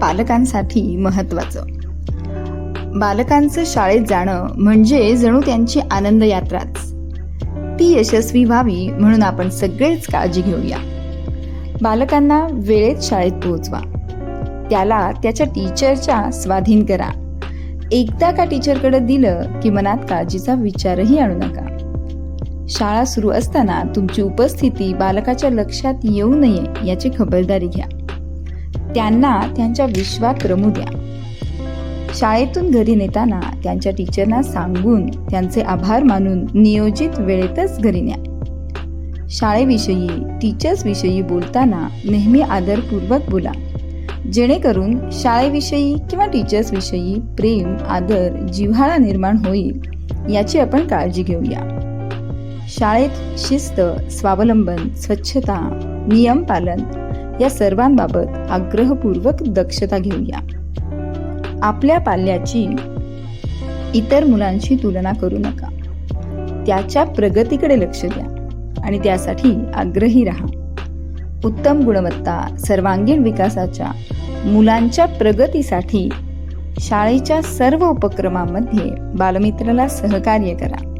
पालकांसाठी महत्त्वाचं. बालकांचं शाळेत जाणं म्हणजे जणू त्यांची आनंद यात्राच ती यशस्वी व्हावी म्हणून आपण सगळेच काळजी घेऊया. बालकांना वेळेत शाळेत पोहोचवा. त्याला त्याच्या टीचरच्या स्वाधीन करा. एकदा का टीचरकडे दिलं की मनात काळजीचा विचारही आणू नका. शाळा सुरू असताना तुमची उपस्थिती बालकाच्या लक्षात येऊ नये याची खबरदारी घ्या. त्यांना त्यांच्या विश्वात रमू द्या. शाळेतून घरी नेताना त्यांच्या टीचरना सांगून त्यांचे आभार मानून नियोजित वेळेतच घरी न्या. शाळेविषयी टीचर्सविषयी बोलताना नेहमी आदरपूर्वक बोला. जेणेकरून शाळेविषयी किंवा टीचर्सविषयी प्रेम आदर जिव्हाळा निर्माण होईल याची आपण काळजी घेऊया. शाळेत शिस्त स्वावलंबन स्वच्छता नियम पालन या सर्वांबाबत आग्रहपूर्वक दक्षता घेऊया. आपल्या पाल्याची इतर मुलांशी तुलना करू नका. त्याच्या प्रगतीकडे लक्ष द्या आणि त्यासाठी आग्रही राहा. उत्तम गुणवत्ता सर्वांगीण विकासाच्या मुलांच्या प्रगतीसाठी शाळेच्या सर्व उपक्रमांमध्ये बालमित्राला सहकार्य करा.